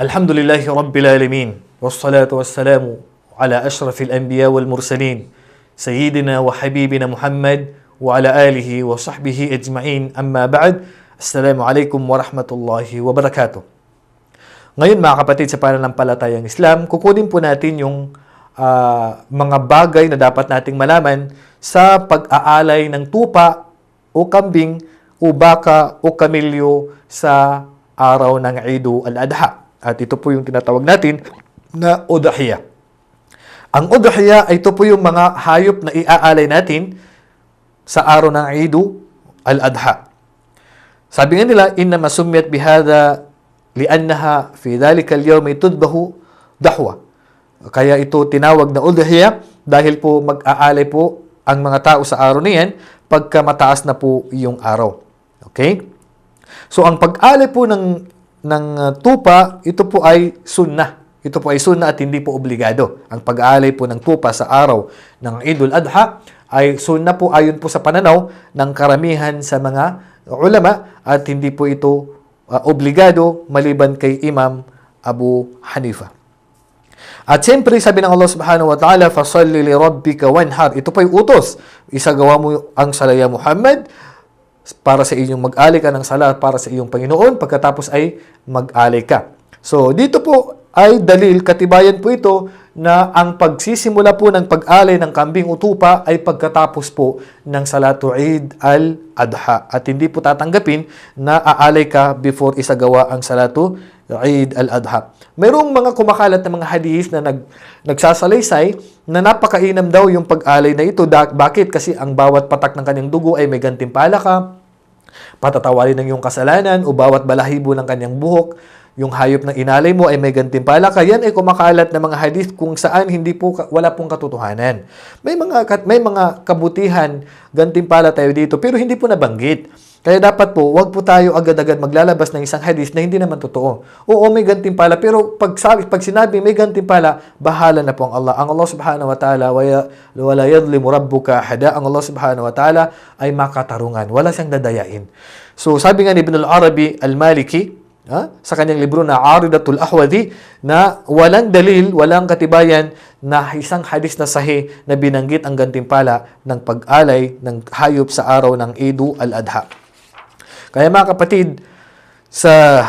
الحمد لله رب العالمين والصلاة والسلام على أشرف الأنبياء والمرسلين سيدنا وحبيبنا محمد وعلى آله وصحبه أجمعين أما بعد السلام عليكم ورحمة الله وبركاته Ngayon mga kapatid sa pananampalatayang Islam, kukunin po natin yung ah, mga bagay na dapat nating malaman sa pag-aalay ng tupa o kambing o baka o kamilyo sa araw ng Eidu al-Adha. At ito po yung tinatawag natin na udahiyah. Ang udahiyah ay ito po yung mga hayop na iaalay natin sa araw ng Eidu al-Adha. Sabi nga nila, inna masumiyat bihada liannaha fi dhalika al-yawm tudbahu dahwa. Kaya ito tinawag na udhiya dahil po mag-aalay po ang mga tao sa araw na yan pagka mataas na po yung araw. Okay? So ang pag-alay po ng ng uh, tupa, ito po ay sunnah. Ito po ay sunnah at hindi po obligado. Ang pag-aalay po ng tupa sa araw ng Idul Adha ay sunnah po ayon po sa pananaw ng karamihan sa mga ulama at hindi po ito uh, obligado maliban kay Imam Abu Hanifa. At siyempre, sabi ng Allah subhanahu wa ta'ala, فَصَلِّ لِرَبِّكَ وَانْحَرْ Ito pa yung utos. Isagawa mo ang salaya Muhammad para sa iyong mag-alay ka ng sala para sa iyong Panginoon, pagkatapos ay mag-alay ka. So, dito po ay dalil, katibayan po ito na ang pagsisimula po ng pag-alay ng kambing utupa ay pagkatapos po ng Salatu Eid al-Adha. At hindi po tatanggapin na aalay ka before isagawa ang Salatu Eid al-Adha. Mayroong mga kumakalat na mga hadith na nag, nagsasalaysay na napakainam daw yung pag-alay na ito. Da- Bakit? Kasi ang bawat patak ng kanyang dugo ay may gantimpala ka, patatawarin ng iyong kasalanan o bawat balahibo ng kanyang buhok, yung hayop na inalay mo ay may gantimpala ka. Yan ay kumakalat na mga hadith kung saan hindi po wala pong katotohanan. May mga may mga kabutihan gantimpala tayo dito pero hindi po nabanggit. Kaya dapat po, wag po tayo agad-agad maglalabas ng isang hadith na hindi naman totoo. Oo, may gantimpala, pero pag, sabi, pag sinabi may gantimpala, bahala na po ang Allah. Ang Allah subhanahu wa ta'ala, wala yadlimu rabbuka hada, ang Allah subhanahu wa ta'ala ay makatarungan. Wala siyang dadayain. So, sabi nga ni Ibn al-Arabi al-Maliki, ha, sa kanyang libro na Aridatul Ahwadi, na walang dalil, walang katibayan na isang hadis na sahi na binanggit ang gantimpala ng pag-alay ng hayop sa araw ng Eidu al-Adha. Kaya mga kapatid, sa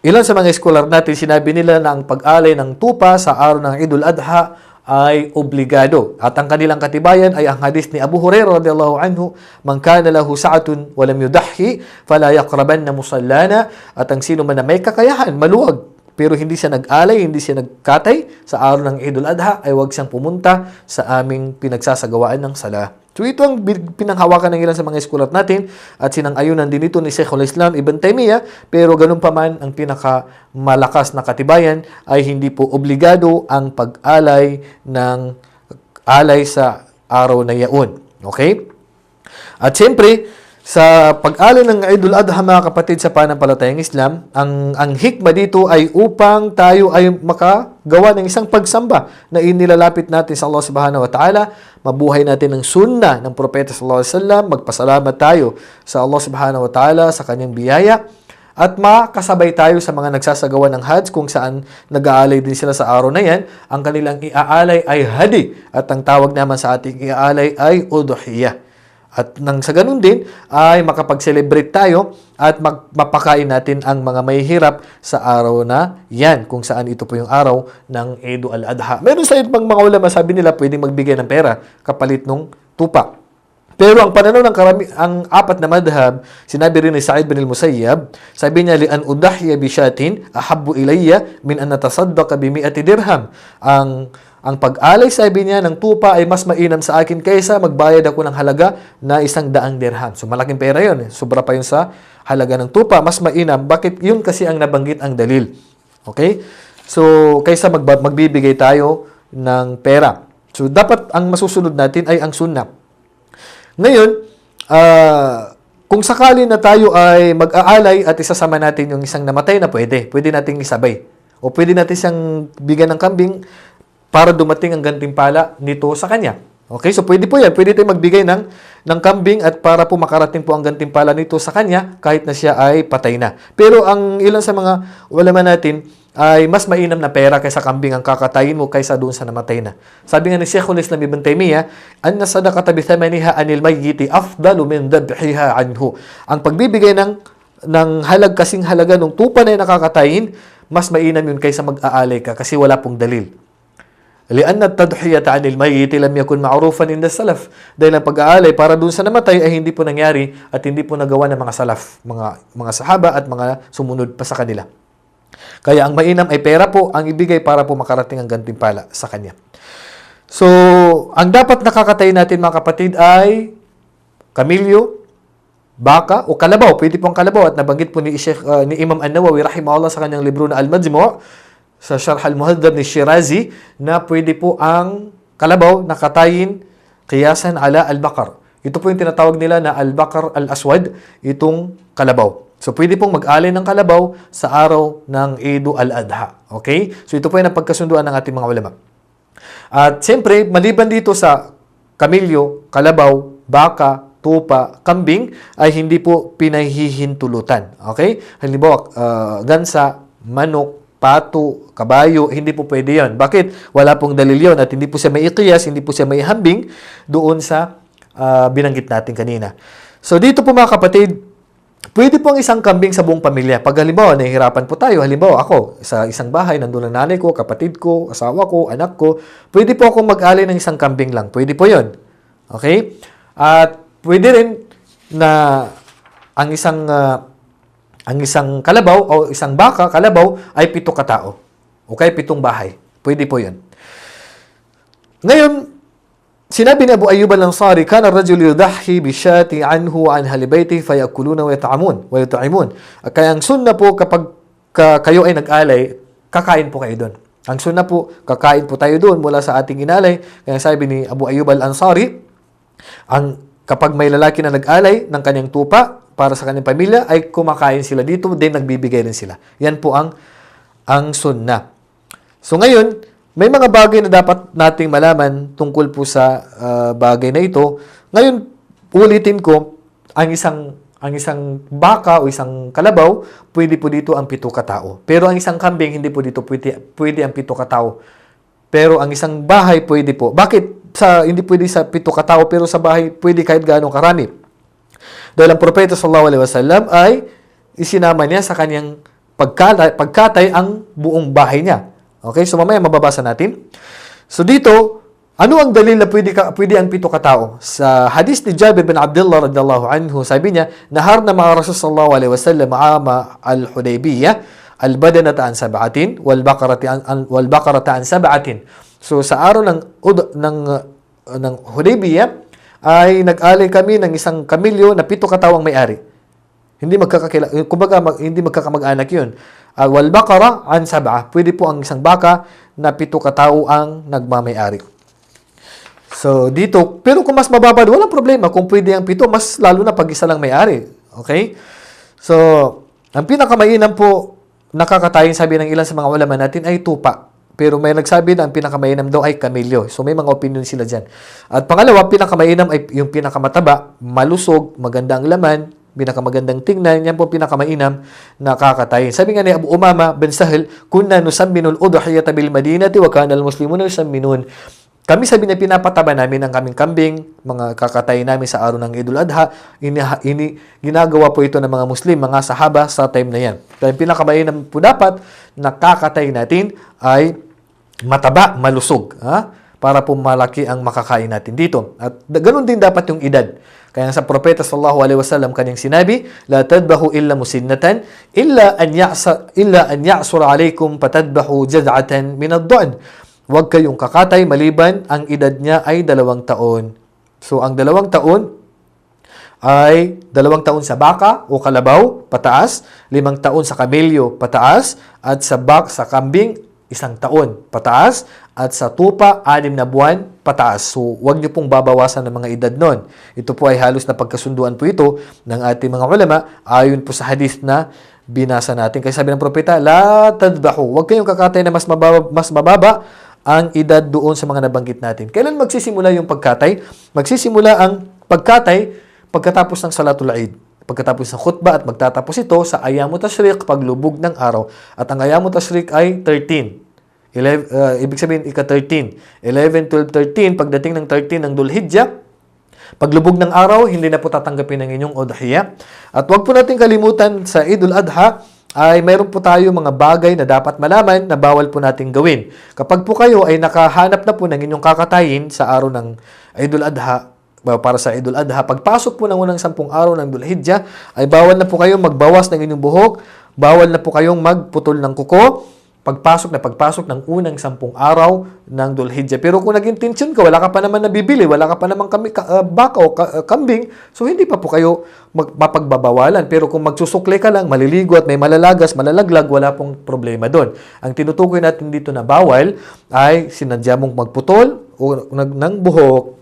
ilan sa mga scholar natin, sinabi nila na ang pag-alay ng tupa sa araw ng Idul Adha ay obligado. At ang kanilang katibayan ay ang hadis ni Abu Hurairah radhiyallahu anhu, "Man kana lahu sa'atun wa lam yudahhi, fala yaqrabanna musallana." At ang sino man na may kakayahan, maluwag, pero hindi siya nag-alay, hindi siya nagkatay sa araw ng Idul Adha, ay huwag siyang pumunta sa aming pinagsasagawaan ng sala. So ito ang pinanghawakan ng ilan sa mga eskulat natin at sinang-ayunan din ito ni Sheikhul Islam Ibn Taymiyyah pero ganun pa man ang pinakamalakas na katibayan ay hindi po obligado ang pag-alay ng alay sa araw na yaon. Okay? At siyempre, sa pag-alay ng Idul Adha mga kapatid sa panampalatayang Islam, ang ang hikma dito ay upang tayo ay makagawa ng isang pagsamba na inilalapit natin sa Allah Subhanahu wa Ta'ala, mabuhay natin ng sunnah ng propeta sallallahu alaihi wasallam, magpasalamat tayo sa Allah Subhanahu wa Ta'ala sa kanyang biyaya at makasabay tayo sa mga nagsasagawa ng Hajj kung saan nag-aalay din sila sa araw na yan. Ang kanilang iaalay ay hadi at ang tawag naman sa ating iaalay ay udhiyah. At nang sa ganun din ay makapag-celebrate tayo at mapakain natin ang mga may hirap sa araw na yan kung saan ito po yung araw ng Eid al-Adha. Meron sa ibang mga ulama sabi nila pwedeng magbigay ng pera kapalit nung tupa. Pero ang pananaw ng karami, ang apat na madhab, sinabi rin ni Sa'id bin al-Musayyab, sabi niya, li an udahya bi shatin ahabbu ilayya min an natasaddaqa bi mi'ati dirham. Ang ang pag-alay, sabi niya, ng tupa ay mas mainam sa akin kaysa magbayad ako ng halaga na isang daang dirham. So malaking pera yun. Eh. Sobra pa yun sa halaga ng tupa. Mas mainam. Bakit? Yun kasi ang nabanggit ang dalil. Okay? So, kaysa magba- magbibigay tayo ng pera. So, dapat ang masusunod natin ay ang sunnah. Ngayon, ah, kung sakali na tayo ay mag-aalay at isasama natin yung isang namatay na pwede, pwede nating isabay. O pwede natin siyang bigyan ng kambing para dumating ang gantimpala nito sa kanya. Okay, so pwede po yan. Pwede tayo magbigay ng, ng kambing at para po makarating po ang gantimpala nito sa kanya kahit na siya ay patay na. Pero ang ilan sa mga ulama natin ay mas mainam na pera kaysa kambing ang kakatayin mo kaysa doon sa namatay na. Sabi nga ni Sheikhul Islam Ibn Taymiyyah, anna sadaqata bi thamaniha anil mayyiti afdalu min dabhiha anhu. Ang pagbibigay ng ng halag kasing halaga ng tupa na nakakatayin, mas mainam yun kaysa mag-aalay ka kasi wala pong dalil. لأن التضحية عن الميت لم يكن معروفا عند السلف. Dahil ang pag-aalay para dun sa namatay ay hindi po nangyari at hindi po nagawa ng mga salaf, mga mga sahaba at mga sumunod pa sa kanila. Kaya ang mainam ay pera po ang ibigay para po makarating ang gantimpala sa kanya. So, ang dapat nakakatay natin mga kapatid ay kamilyo, baka o kalabaw. Pwede pong kalabaw at nabanggit po ni, Sheikh, uh, ni Imam An-Nawawi rahimahullah sa kanyang libro na Al-Majmu' sa Sharh al-Muhaddab ni Shirazi na pwede po ang kalabaw na katayin kiyasan ala al-bakar. Ito po yung tinatawag nila na al-bakar al-aswad, itong kalabaw. So, pwede pong mag-alay ng kalabaw sa araw ng Eid al-Adha. Okay? So, ito po yung napagkasunduan ng ating mga ulama. At siyempre, maliban dito sa kamilyo, kalabaw, baka, tupa, kambing, ay hindi po pinahihintulutan. Okay? Halimbawa, uh, gansa, manok, pato, kabayo, hindi po pwede yon. Bakit? Wala pong dalil yon at hindi po siya may ikiyas, hindi po siya may hambing doon sa uh, binanggit natin kanina. So dito po mga kapatid, pwede po ang isang kambing sa buong pamilya. Pag halimbawa, nahihirapan po tayo, halimbawa ako, sa isang bahay, nandun ang nanay ko, kapatid ko, asawa ko, anak ko, pwede po akong mag-alay ng isang kambing lang. Pwede po yon. Okay? At pwede rin na ang isang uh, ang isang kalabaw o isang baka, kalabaw, ay pito katao. Okay, pitong bahay. Pwede po yun. Ngayon, sinabi ni Abu Ayyub al-Ansari, kana rajul yudahi bishati anhu an halibayti fayakuluna wa yata'amun, wa yut'imun. Kaya ang sunna po kapag ka, kayo ay nag-alay, kakain po kayo doon. Ang sunna po, kakain po tayo doon mula sa ating inalay. Kaya sabi ni Abu Ayyub al-Ansari, ang kapag may lalaki na nag-alay ng kanyang tupa, para sa kanyang pamilya ay kumakain sila dito din nagbibigay rin sila. Yan po ang ang sunna. So ngayon, may mga bagay na dapat nating malaman tungkol po sa uh, bagay na ito. Ngayon, ulitin ko ang isang ang isang baka o isang kalabaw, pwede po dito ang pito katao. Pero ang isang kambing, hindi po dito pwede, pwede ang pito katao. Pero ang isang bahay, pwede po. Bakit sa hindi pwede sa pito katao, pero sa bahay, pwede kahit gaano karami? Dahil ang propeta sallallahu alaihi wasallam ay isinama niya sa kanyang pagkatay, pagkatay ang buong bahay niya. Okay? So mamaya mababasa natin. So dito, ano ang dalil na pwede, ka, pwede ang pito katao? Sa hadis ni Jabir bin Abdullah radhiyallahu anhu, sabi niya, nahar na mga Rasul sallallahu alaihi wasallam ama al-Hudaybiyah al-badanata an sab'atin wal baqarata an an sab'atin. So sa araw ng ng ng Hudaybiyah, ay nag-alay kami ng isang kamilyo na pito katawang may-ari. Hindi magkakakila, kumbaga mag, hindi magkakamag-anak 'yun. Uh, wal baqara an sab'a. Pwede po ang isang baka na pito katao ang nagmamay-ari. So dito, pero kung mas mababa, walang problema. Kung pwede ang pito, mas lalo na pag isa lang may-ari. Okay? So, ang pinakamainam po nakakatayin sabi ng ilan sa mga ulama natin ay tupa. Pero may nagsabi na ang pinakamainam daw ay kamilyo. So may mga opinion sila dyan. At pangalawa, pinakamainam ay yung pinakamataba, malusog, maganda ang laman, pinakamagandang tingnan, yan po pinakamainam na kakatayin. Sabi nga ni Abu Umama bin Sahil, kunna nusamminul udhiyata bil madinati wa kana al muslimuna yusamminun. Kami sabi na pinapataba namin ang kaming kambing, mga kakatay namin sa araw ng Idul Adha, ini, ini, ginagawa po ito ng mga Muslim, mga sahaba sa time na yan. Kaya pinakamainam po dapat na kakatay natin ay mataba, malusog, ha? para po malaki ang makakain natin dito. At ganun din dapat yung edad. Kaya sa propeta sallallahu alaihi wasallam kanyang sinabi, la tadbahu illa musinnatan illa an ya'sa illa an ya'sur alaykum patadbahu jad'atan min ad-du'n. Huwag kayong kakatay maliban ang edad niya ay dalawang taon. So ang dalawang taon ay dalawang taon sa baka o kalabaw, pataas, limang taon sa kamelyo, pataas, at sa bak sa kambing, isang taon, pataas, at sa tupa, anim na buwan, pataas. So, huwag niyo pong babawasan ng mga edad nun. Ito po ay halos na pagkasunduan po ito ng ating mga ulama, ayon po sa hadith na binasa natin. Kaya sabi ng propeta, La tadbahu, huwag kayong kakatay na mas mababa, mas mababa ang edad doon sa mga nabanggit natin. Kailan magsisimula yung pagkatay? Magsisimula ang pagkatay pagkatapos ng Salatul Eid. Pagkatapos ng khutbah at magtatapos ito sa ayamu tashriq paglubog ng araw. At ang ayamu tashriq ay 13. 11, uh, ibig sabihin, ika-13. 11, 12, 13. Pagdating ng 13 ng Dulhijjah, paglubog ng araw, hindi na po tatanggapin ang inyong udhiyah. At huwag po natin kalimutan sa Idul Adha, ay mayroon po tayo mga bagay na dapat malaman na bawal po natin gawin. Kapag po kayo ay nakahanap na po ng inyong kakatayin sa araw ng Idul Adha, para sa Idul Adha, pagpasok po ng unang sampung araw ng Dulhijjah, ay bawal na po kayo magbawas ng inyong buhok, bawal na po kayong magputol ng kuko, pagpasok na pagpasok ng unang sampung araw ng Dulhijjah. Pero kung nag-intention ka, wala ka pa naman nabibili, wala ka pa naman kami, ka, uh, baka o ka, uh, kambing, so hindi pa po kayo mapagbabawalan. Pero kung magsusukle ka lang, maliligo at may malalagas, malalaglag, wala pong problema doon. Ang tinutukoy natin dito na bawal ay sinadya mong magputol o ng buhok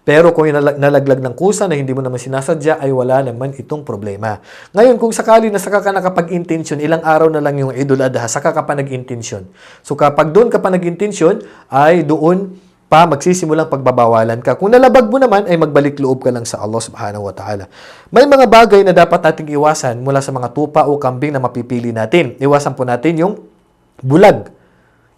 pero kung yung nalag- nalaglag ng kusa na hindi mo naman sinasadya, ay wala naman itong problema. Ngayon, kung sakali na saka ka nakapag-intention, ilang araw na lang yung Idul Adha, saka ka pa nag-intention. So kapag doon ka pa nag-intention, ay doon pa magsisimulang pagbabawalan ka. Kung nalabag mo naman, ay magbalik loob ka lang sa Allah subhanahu wa ta'ala. May mga bagay na dapat nating iwasan mula sa mga tupa o kambing na mapipili natin. Iwasan po natin yung bulag.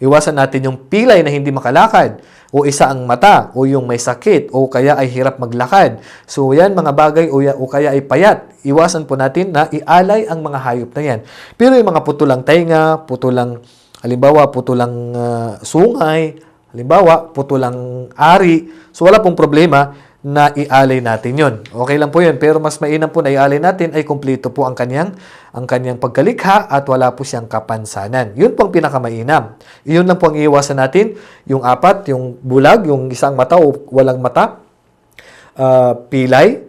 Iwasan natin yung pilay na hindi makalakad o isa ang mata o yung may sakit o kaya ay hirap maglakad. So yan mga bagay o, o kaya ay payat. Iwasan po natin na ialay ang mga hayop na yan. Pero yung mga putulang tainga, putulang halimbawa putulang ah, sungay, halimbawa putulang ari. So wala pong problema na ialay natin yon. Okay lang po yun. Pero mas mainam po na ialay natin ay kumpleto po ang kanyang, ang kanyang pagkalikha at wala po siyang kapansanan. Yun po ang pinakamainam. Yun lang po ang iiwasan natin. Yung apat, yung bulag, yung isang mata o walang mata, ah, pilay,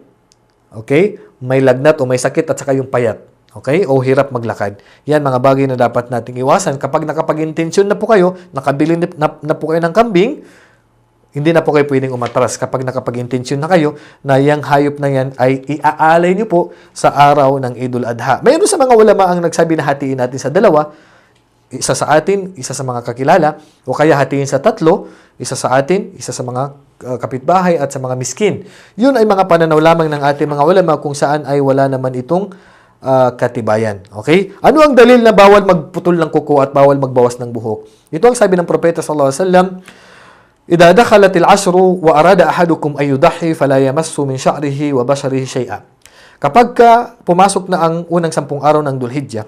okay, may lagnat o may sakit at saka yung payat. Okay? O hirap maglakad. Yan mga bagay na dapat nating iwasan. Kapag nakapag-intensyon na po kayo, nakabili na, na, na po kayo ng kambing, hindi na po kayo pwedeng umatras kapag nakapag-intensyon na kayo na yung hayop na yan ay iaalay niyo po sa araw ng Idul Adha. Mayroon sa mga ulama ang nagsabi na hatiin natin sa dalawa, isa sa atin, isa sa mga kakilala, o kaya hatiin sa tatlo, isa sa atin, isa sa mga uh, kapitbahay at sa mga miskin. Yun ay mga pananaw lamang ng ating mga ulama kung saan ay wala naman itong uh, katibayan. Okay? Ano ang dalil na bawal magputol ng kuko at bawal magbawas ng buhok? Ito ang sabi ng propeta sallallahu alaihi wasallam, إذا دخلت العشر وأراد أحدكم أن يضحي فلا يمس من شعره وبشره شيئا. Kapag ka pumasok na ang unang sampung araw ng Dulhijjah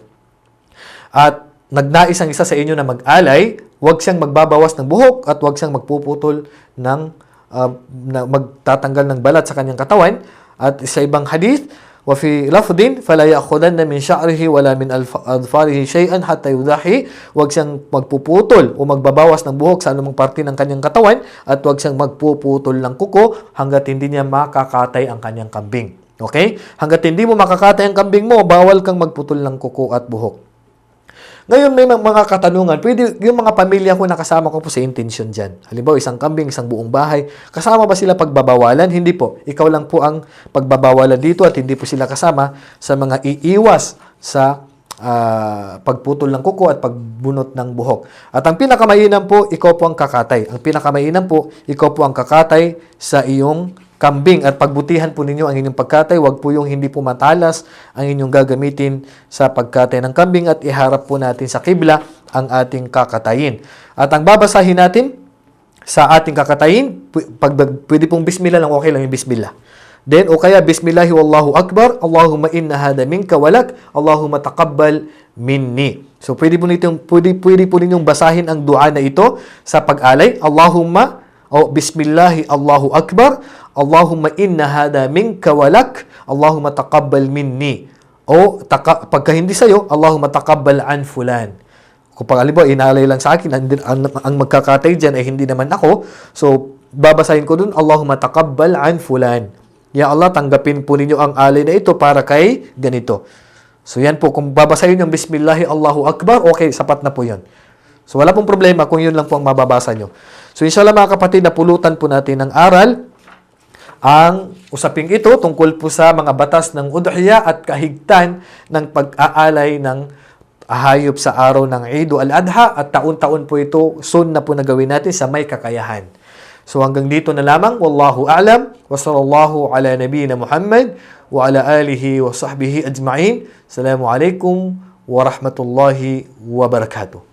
at nagnais ang isa sa inyo na mag-alay, huwag siyang magbabawas ng buhok at huwag siyang magpuputol ng uh, na magtatanggal ng balat sa kanyang katawan. At sa ibang hadith, وفي لفظ فلا يأخذن من شعره ولا من ألف- أظفاره شيئا حتى يضحي huwag siyang magpuputol o magbabawas ng buhok sa anumang parte ng kanyang katawan at huwag siyang magpuputol ng kuko hanggat hindi niya makakatay ang kanyang kambing. Okay? Hanggat hindi mo makakatay ang kambing mo, bawal kang magputol ng kuko at buhok. Ngayon, may mga- katanungan. Pwede, yung mga pamilya ko nakasama ko po sa intention dyan. Halimbawa, isang kambing, isang buong bahay. Kasama ba sila pagbabawalan? Hindi po. Ikaw lang po ang pagbabawalan dito at hindi po sila kasama sa mga iiwas sa ah, pagputol ng kuko at pagbunot ng buhok. At ang pinakamainam po, ikaw po ang kakatay. Ang pinakamainam po, ikaw po ang kakatay sa iyong kambing at pagbutihan po ninyo ang inyong pagkatay. Huwag po yung hindi po matalas ang inyong gagamitin sa pagkatay ng kambing at iharap po natin sa kibla ang ating kakatayin. At ang babasahin natin sa ating kakatayin, pag pwede pong bismillah lang, okay lang yung bismillah. Then, o kaya, Bismillahi wallahu akbar, Allahumma inna hada minka walak, Allahumma taqabbal minni. So, pwede po, nitong, pwede, pwede po ninyong basahin ang dua na ito sa pag-alay. Allahumma, o Bismillahi Allahu akbar, Allahumma inna hada minka walak, Allahumma taqabbal minni. O, taka, pagka hindi sa'yo, Allahumma taqabbal an fulan. Kung pag halimbawa, inalay lang sa akin, ang, ang, ang magkakatay dyan ay hindi naman ako. So, babasahin ko dun, Allahumma taqabbal an fulan. Ya Allah, tanggapin po ninyo ang alay na ito para kay ganito. So, yan po. Kung babasahin yung Bismillahi Allahu Akbar, okay, sapat na po yun. So, wala pong problema kung yun lang po ang mababasa nyo. So inshallah mga kapatid, napulutan po natin ng aral ang usaping ito tungkol po sa mga batas ng udhiya at kahigtan ng pag-aalay ng hayop sa araw ng Eidu al-Adha at taon-taon po ito soon na po nagawin natin sa may kakayahan. So hanggang dito na lamang, wallahu a'lam, wa sallallahu ala nabiyina Muhammad wa ala alihi wa sahbihi ajma'in. Assalamu alaikum wa rahmatullahi wa barakatuh.